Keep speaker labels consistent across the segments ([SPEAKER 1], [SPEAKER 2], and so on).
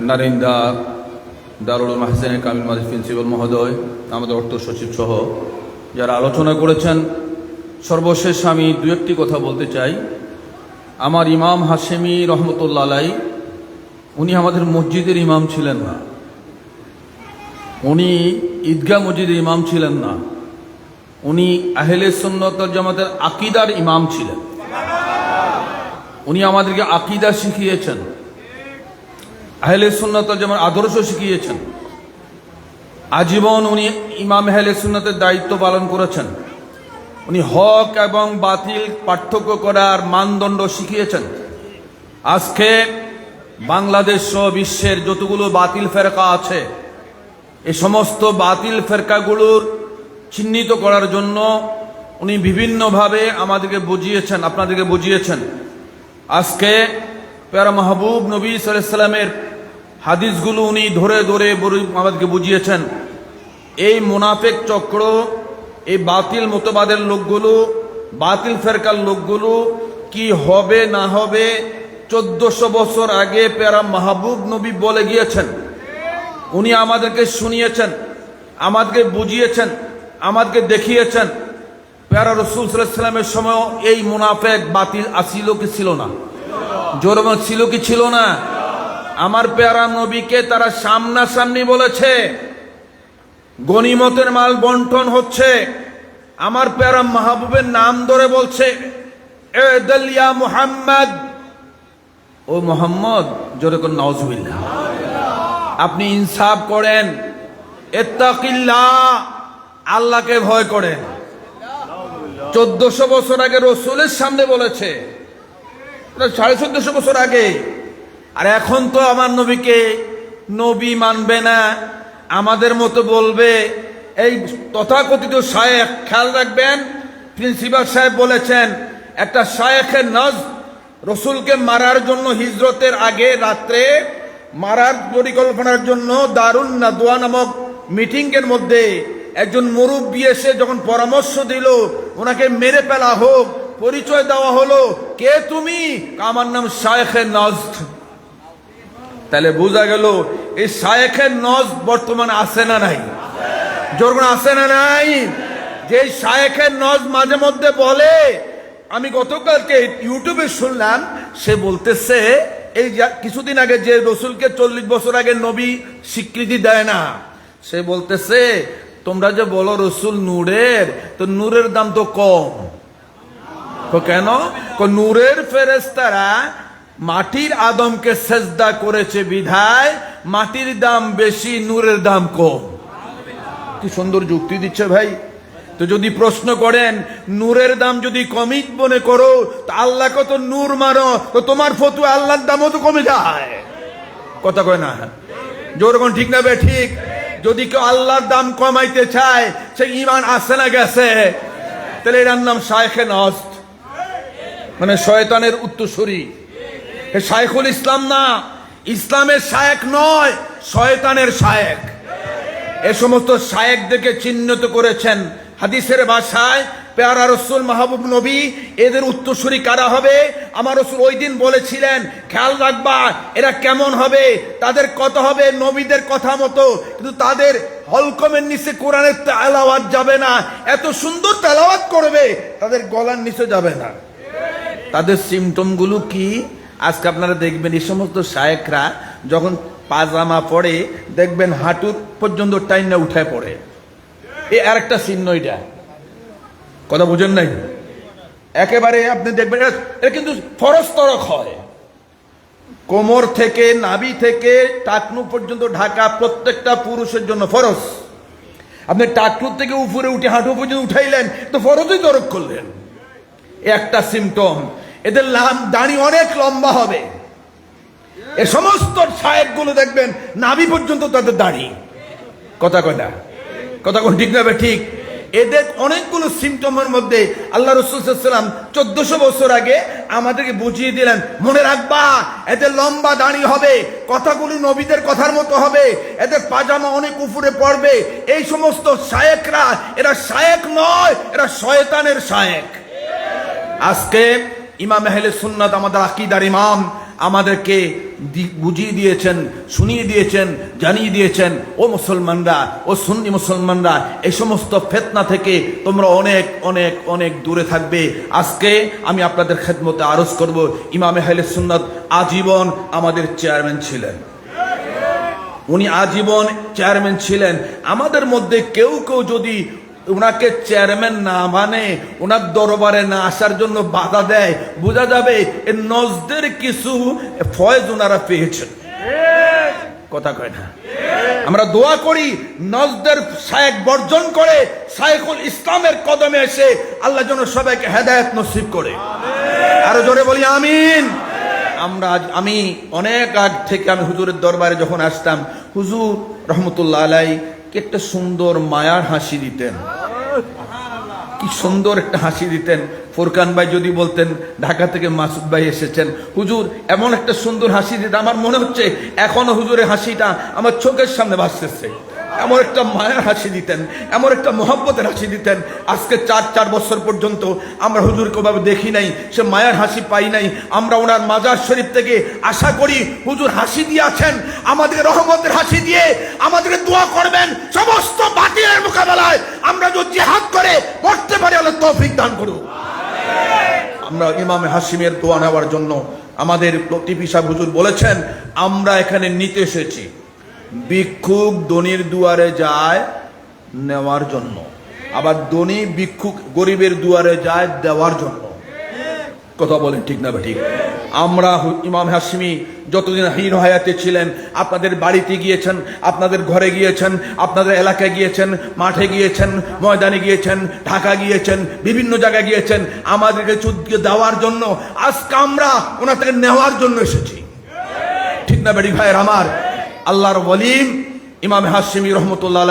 [SPEAKER 1] Narinda Darul Mahsen Kamil Majid principal মহোদয়, আমাদের অর্থ সচিব সহ যারা আলোচনা করেছেন, সর্বশেষ আমি দু একটি কথা বলতে চাই। আমার ইমাম হাশেমি রহমতুল্লা আলাই, উনি আমাদের মসজিদের ইমাম ছিলেন না। উনি ঈদগাহ মসজিদের ইমাম ছিলেন না। উনি আহলে সুন্নত জামাতের আকিদার ইমাম ছিলেন। উনি আমাদেরকে আকিদা শিখিয়েছেন। আহলে সুন্নত যেমন আদর্শ শিখিয়েছেন। আজীবন উনি ইমাম আহলে সুন্নতের দায়িত্ব পালন করেছেন। উনি হক এবং বাতিল পার্থক্য করার মানদণ্ড শিখিয়েছেন। আজকে বাংলাদেশ সহ বিশ্বের যতগুলো বাতিল ফেরকা আছে এই সমস্ত বাতিল ফেরকাগুলোর চিহ্নিত করার জন্য উনি বিভিন্নভাবে আমাদেরকে বুঝিয়েছেন, আপনাদেরকে বুঝিয়েছেন। আজকে প্যারা মাহবুব নবী সাল্লামের হাদিসগুলো উনি ধরে ধরে আমাদেরকে বুঝিয়েছেন। এই মুনাফেক চক্র, এই বাতিল মতবাদের লোকগুলো, বাতিল ফেরকার লোকগুলো কি হবে না হবে চোদ্দশো বছর আগে প্যারা মাহবুব নবী বলে গিয়েছেন। উনি আমাদেরকে শুনিয়েছেন, আমাদেরকে বুঝিয়েছেন, আমাদেরকে দেখিয়েছেন। প্যারা রসুল সাল্লামের সময় এই মুনাফেক বাতিল আসিল কি ছিল না? জোরমা ছিল কি ছিল না? আমার পেয়ারা নবীকে তারা সামনাসামনি বলেছে গনিমতের মাল বন্টন হচ্ছে। আমার প্যারা মাহবুবের নাম ধরে বলছে, এ দলিয়া মুহাম্মদ। ও মোহাম্মদ, জোরে কোন নওয়াজবিল্লাহ আপনি ইনসাফ করেন আল্লাহকে ভয় করেন। চোদ্দশো বছর আগে রসুলের সামনে বলেছে, সাড়ে চোদ্দশো বছর আগে আর এখন তো আমার নবীকে নবী মানবে না, আমাদের মতো বলবে। এই তথাকথিত শায়েখ খেয়াল রাখবেন, প্রিন্সিপাল সাহেব বলেছেন, একটা শায়েখের নজ রসুলকে মারার জন্য হিজরতের আগে রাত্রে মারার পরিকল্পনার জন্য দারুণ নাদোয়া নামক মিটিং এর মধ্যে একজন মুরব্বী এসে যখন পরামর্শ দিল, ওনাকে মেরে ফেলা হোক, পরিচয় দেওয়া হলো, কে তুমি? আমার নাম শায়েখের নজ। তাহলে বোঝা গেল, এই শায়েখের নজ বর্তমানে আছে না নাই? জোর আছে না নাই? যে শায়েখের নজ মাঝে মধ্যে বলে, আমি গতকালকে ইউটিউবে শুনলাম, সে বলতেছে, এই কিছুদিন আগে যে রসুলকে চল্লিশ বছর আগে নবী স্বীকৃতি দেয় না, সে বলতেছে, তোমরা যে বলো রসুল নূরের, তো নূরের দাম তো কম। কেন? নূরের ফেরেস্তারা মাটির আদমকে সেজদা করেছে বিধায়, মাটির দাম বেশি, নূরের দাম কম। কি সুন্দর যুক্তি দিচ্ছে ভাই। তো যদি প্রশ্ন করেন, নূরের দাম যদি কমই মনে করো, তো আল্লাহ কত নূর মারো তো তোমার ফতু আল্লাহর দামও তো কমে যায়। কথা কয় না? জোর কোন ঠিক না বে ঠিক। যদি কেউ আল্লাহর দাম কমাইতে চায়, সে ইমান আসে না গেছে? তাহলে এটার নাম শায়েখে নস্ত মানে শয়তানের উত্তরসূরি। শায়েখুল ইসলাম না, ইসলামের শায়েক নয়, শয়তানের শায়েক। এ সমস্ত শায়েকদেরকে চিহ্নিত করেছেন হাদিসের ভাষায়, পেয়ারা রসুল মাহবুব নবী, এদের উত্তরসূরি কারা হবে? আমার রসুল ওই দিন বলেছিলেন, খেয়াল রাখবা, এরা কেমন হবে? তাদের কত হবে? নবীদের কথা মতো। কিন্তু তাদের হলকমের নিচে কোরআনের তেলাওয়াত যাবে না। এত সুন্দর তেলাওয়াত করবে, তাদের গলার নিচে যাবে না। তাদের সিমটমগুলো কি? আজকে আপনারা দেখবেন এই সমস্ত শায়েকরা যখন পাজামা পরে, দেখবেন হাঁটুর পর্যন্ত টাইম না উঠে পড়ে। এ আরেকটা চিহ্ন এটা। কথা বুঝেন নাই? একেবারে আপনি দেখবেন, এটা- কিন্তু ফরজ তরক হয়। কোমর থেকে নাবি থেকে, টাকনু পর্যন্ত ঢাকা প্রত্যেকটা পুরুষের জন্য ফরজ। আপনি টাকনুর থেকে উপরে উঠে হাঁটু পর্যন্ত উঠাইলেন, তো ফরজই তরক করলেন। একটা সিমটম এদের দাড়ি অনেক লম্বা হবে। এ সমস্তগুলো দেখবেন, নাভি পর্যন্ত তাদের দাড়ি। কথা কয় না? কথা কোন ঠিক না ঠিক? এদের অনেকগুলো সিমটমের মধ্যে আল্লাহ রসুলাম চোদ্দশো বছর আগে আমাদেরকে বুঝিয়ে দিলেন, মনে রাখবা, এদের লম্বা দাঁড়ি হবে, কথাগুলি নবীদের কথার মতো হবে, এদের পাজামা অনেক উপরে পড়বে। এই সমস্ত শায়েকরা, এরা শায়েক নয়, এরা শয়তানের শায়েক। আজকে ইমাম আহলে সুন্নাত আমাদের আকিদার ইমাম, আমাদেরকে বুঝিয়ে দিয়েছেন, শুনিয়ে দিয়েছেন, জানিয়ে দিয়েছেন, ও মুসলমানরা, ও সুন্নি মুসলমানরা এই সমস্ত ফেতনা থেকে তোমরা অনেক অনেক অনেক দূরে থাকবে। আজকে আমি আপনাদের খেদমতে আরজ করব। ইমাম হাইলে সুন্নত আজীবন আমাদের চেয়ারম্যান ছিলেন। উনি আজীবন চেয়ারম্যান ছিলেন। আমাদের মধ্যে কেউ কেউ যদি ওনাকে চেয়ারম্যান না মানে ওনার দরবারে না আসার জন্য বাধা দেয়। বোঝা যাবে এ নজদের কিছু ফয়েজ ওনারা পেয়েছেন। কথা কয় না? আমরা দোয়া করি নজদের শায়েক বর্জন করে শায়েকুল ইসলামের কদমে এসে আল্লাহ যেন সবাইকে হেদায়েত নসিব করে। আরও জোরে বলি, আমিন। আমরা আমি অনেক আগ থেকে আমি হুজুরের দরবারে যখন আসতাম, হুজুর রহমতুল্লাহ আলাই একটা সুন্দর মায়ার হাসি দিতেন। কি সুন্দর একটা হাসি দিতেন। ফোরকান ভাই যদি বলতেন, ঢাকা থেকে মাসুদ ভাই এসেছেন, হুজুর, এমন একটা সুন্দর হাসি দিতে আমার মনে হচ্ছে, এখনও হুজুরের হাসিটা আমার চোখের সামনে ভাসতেছে। এমন একটা মায়ের হাসি দিতেন, এমন একটা মহব্বতের হাসি দিতেন। আজকে চার চার বছর পর্যন্ত আমরা হুজুরকে ওভাবে দেখি নাই, সে মায়ের হাসি পাই নাই। আমরা ওনার মাজার শরীফ থেকে আশা করি হুজুর হাসি দিয়ে আছেন, আমাদের রহমতের হাসি দিয়ে আমাদের দোয়া করবেন। সমস্ত বাতিলের মোকাবেলায় আমরা যদি হাত করে, মরতে পারি, আল্লাহ তৌফিক দান করুন আমরা ইমামে হাসিমের দোয়া নেওয়ার জন্য আমাদের সাহেব হুজুর বলেছেন, আমরা এখানে নিতে এসেছি। ভিক্ষুক দনির দুয়ারে যায় নেওয়ার জন্য। আবার দনি ভিক্ষুক গরিবের দুয়ারে যায় দেওয়ার জন্য। কথা বলেন ঠিক না ঠিক? আমরা ইমাম হাসিমি যতদিন হীন হায়াতে ছিলেন, আপনাদের বাড়িতে গিয়েছেন, আপনাদের ঘরে গিয়েছেন, আপনাদের এলাকায় গিয়েছেন, মাঠে গিয়েছেন, ময়দানে গিয়েছেন, ঢাকা গিয়েছেন, বিভিন্ন জায়গায় গিয়েছেন, আমাদেরকে চুদকে দেওয়ার জন্য আজকে আমরা ওনার থেকে নেওয়ার জন্য এসেছি। ঠিক না বেড়ি ভাইয়ের আমার? আল্লাহর বলিম ইমাম হাসিমি রহমতুল্লাহ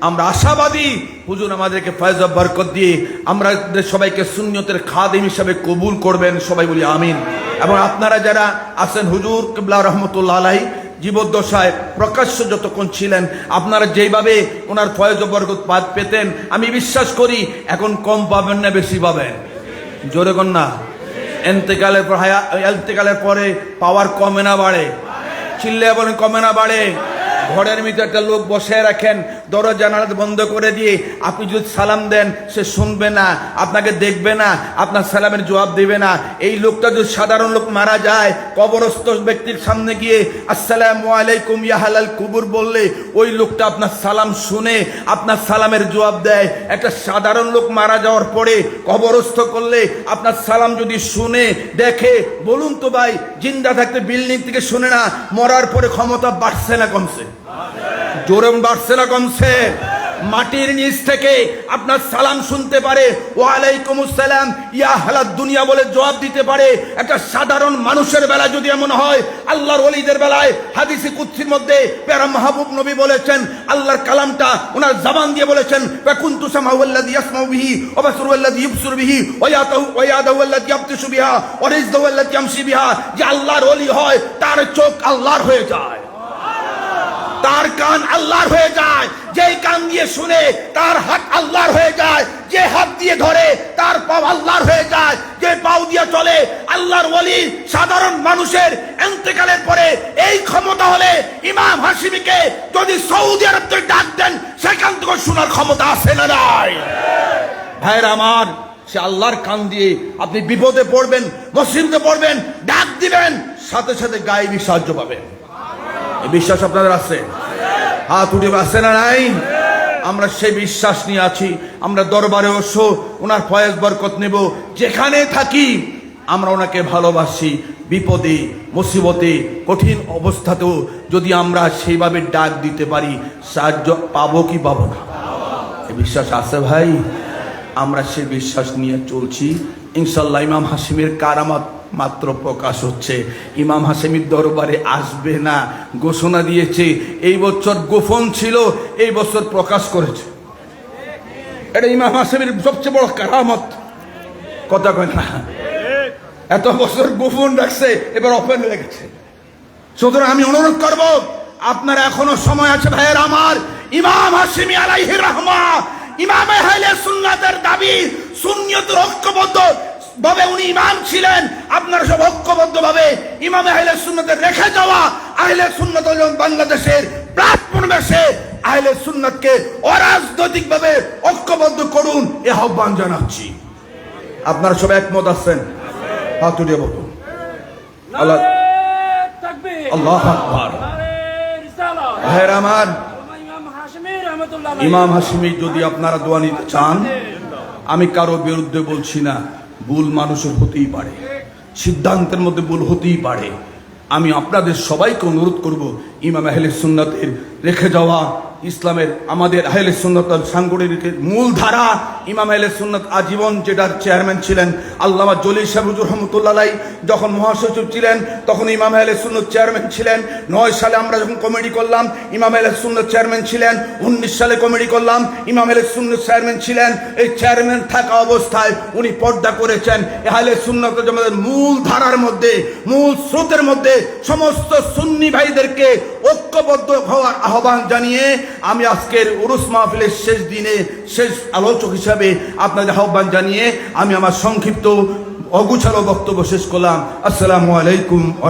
[SPEAKER 1] আমরা আশাবাদী, হুজুর আমাদেরকে ফয়জ বরকত দিয়ে আমরা সবাইকে সুন্নতের খাদিম হিসাবে কবুল করবেন, সবাই বলি আমিন। এবং আপনারা যারা আছেন হুজুর কিবলা রহমতুল্লাহ আলাই, জীবদ্দশায় প্রকাশ্য যতক্ষণ ছিলেন, আপনারা যেইভাবে ওনার ফয়জ বরকত পাদ পেতেন, আমি বিশ্বাস করি এখন কম পাবেন না, বেশি পাবেন। জোরে কন না? এন্তেকালের পর হায়া এন্তেকালের পরে পাওয়ার কমে না, বাড়ে। চিল্লে বলেন কমে না বাড়ে। ঘরের ভিতরে একটা লোক বসে রাখেন দরজা জানালা বন্ধ করে দিয়ে আপনি যদি সালাম দেন, সে শুনবে না, আপনাকে দেখবে না, আপনার সালামের জবাব দেবে না। এই লোকটা যদি সাধারণ লোক মারা যায়, কবরস্থ ব্যক্তির সামনে গিয়ে, আসসালামু আলাইকুম ইয়া হালাল কুবুর বললে, ওই লোকটা আপনার সালাম শুনে, আপনার সালামের জবাব দেয়। একটা সাধারণ লোক মারা যাওয়ার পরে কবরস্থ করলে, আপনার সালাম যদি শুনে, দেখে, বলুন তো ভাই, জিন্দা থাকতে বিল্ডিং থেকে শুনে না, মরার পরে ক্ষমতা বাড়ছে না কমছে? জোরে বাড়ছে না কমছে। মাটির নিচ থেকে আপনার সালাম শুনতে পারে। ওয়ালাইকুম আসসালাম। ইয়া হালাত দুনিয়া বলে জবাব দিতে পারে। একটা সাধারণ মানুষের বেলা যদি এমন হয়, আল্লাহর ওলিদের বেলায় হাদিসি কুৎসির মধ্যে প্যারা মাহবুব নবী বলেছেন, আল্লাহর কালামটা ওনার জবান দিয়ে বলেছেন কুনতু সামাউ আল্লাযী ইয়াসমাউ বিহি ওয়া বাসরু আল্লাযী ইবসুরু বিহি ওয়া ইয়াতাহু ওয়া ইয়াদাহু আল্লাযী ইয়াবতিশু বিহা ওয়া রিজদাহু আল্লাযী ইয়ামশি বিহা। যে আল্লাহর ওলি হয়, তার চোখ আল্লাহর হয়ে যায়। তার কান আল্লাহর হয়ে যায়। যেই কান দিয়ে শুনে, তার হাত আল্লাহর হয়ে যায়। যে হাত দিয়ে ধরে, তার পাও আল্লাহর হয়ে যায়। যে পাও দিয়ে চলে, আল্লাহর ওলি সাধারণ মানুষের এন্তেকালের পরে এই ক্ষমতা হলে ইমাম হাসিমিকে যদি সৌদি আরব থেকে ডাক দেন, সেখান থেকে শোনার ক্ষমতা আছে না নাই? ভাইয়ের আমার, সে আল্লাহর কান দিয়ে আপনি বিপদে পড়বেন মুসিবতে পড়বেন, ডাক দিবেন, সাথে সাথে গায়েবী সাহায্য পাবেন। বিশ্বাস আপনাদের আছে? হাত উঠে আছে না নাই আমরা সেই বিশ্বাস নিয়ে আছি, আমরা দরবারে অবশ্য ওনার ফয়েজ বরকত নেব, যেখানে থাকি, আমরা ওনাকে ভালোবাসি, বিপদে, মুসিবতে, কঠিন অবস্থাতেও যদি আমরা সেইভাবে ডাক দিতে পারি, সাহায্য পাবো কি পাবো না? বিশ্বাস আছে ভাই? আমরা সে বিশ্বাস নিয়ে চলছি। ইনশাল্লাহ ইমাম হাসিমের কারামাত মাত্র প্রকাশ হচ্ছে। ইমাম হাসেমির দরবারে আসবে না ঘোষণা দিয়েছে। এই বছর গোপন ছিল, এই বছর প্রকাশ করেছে। এটা ইমাম হাসিমের সবচেয়ে বড় কারামত। কথা কয় না। এত বছর গোপন রাখছে, এবার ওপেন হয়ে গেছে। সুতরাং আমি অনুরোধ করব, আপনার এখনও সময় আছে ভাইয়ের আমার। ইমাম হাসিমি আলাইহি রহমা, ইমামে হাইলে সুন্নাতের দাবি, সুন্নিয়তের ঐক্যবদ্ধ ভাবে উনি ইমাম ছিলেন, আপনারা সব ঐক্যবদ্ধ ভাবে ইমাম আহলে সুন্নতে রেখে যাওয়া। আহলে সুন্নত বাংলাদেশের প্রাথমিশে আহলে সুন্নতকে অরাজনৈতিক ভাবে ঐক্যবদ্ধ করুন, এ আহ্বান জানাচ্ছি। আপনারা সব একমত আছেন? হাত বলুন। আল্লাহ আকবার।
[SPEAKER 2] ইমাম
[SPEAKER 1] হাসিমি যদি আপনারা দোয়া নিতে চান, আমি কারও বিরুদ্ধে বলছি না। ভুল মানুষের হতেই পারে। সিদ্ধান্তের মধ্যে ভুল হতেই পারে। আমি আপনাদের সবাইকে অনুরোধ করব, ইমাম আহলে সুন্নাতের রেখে যাওয়া ইসলামের আমাদের আহলে সুন্নত সাংগঠনিক মূল ধারা ইমাম আহলে সুন্নত আজীবন যেটার চেয়ারম্যান ছিলেন আল্লামা জলিল সাহুজুর রহমতুল্লাহ যখন মহাসচিব ছিলেন, তখন ইমাম আহলে সুন্নত চেয়ারম্যান ছিলেন। নয় সালে আমরা যখন কমেডি করলাম, ইমাম আহলে সুন্নত চেয়ারম্যান ছিলেন। উনিশ সালে কমেডি করলাম, ইমাম আহলে সুন্নত চেয়ারম্যান ছিলেন। এই চেয়ারম্যান থাকা অবস্থায় উনি পর্দা করেছেন। আহলে সুন্নত আমাদের মূল ধারার মধ্যে, মূল স্রোতের মধ্যে সমস্ত সুন্নি ভাইদেরকে ঐক্যবদ্ধ হওয়ার আহ্বান জানিয়ে আমি আজকের উরুস মাহফিলের শেষ দিনে শেষ আলোচক হিসাবে আপনাদের আহ্বান জানিয়ে আমি আমার সংক্ষিপ্ত, অগুছালো বক্তব্য শেষ করলাম। আসসালামু আলাইকুম ও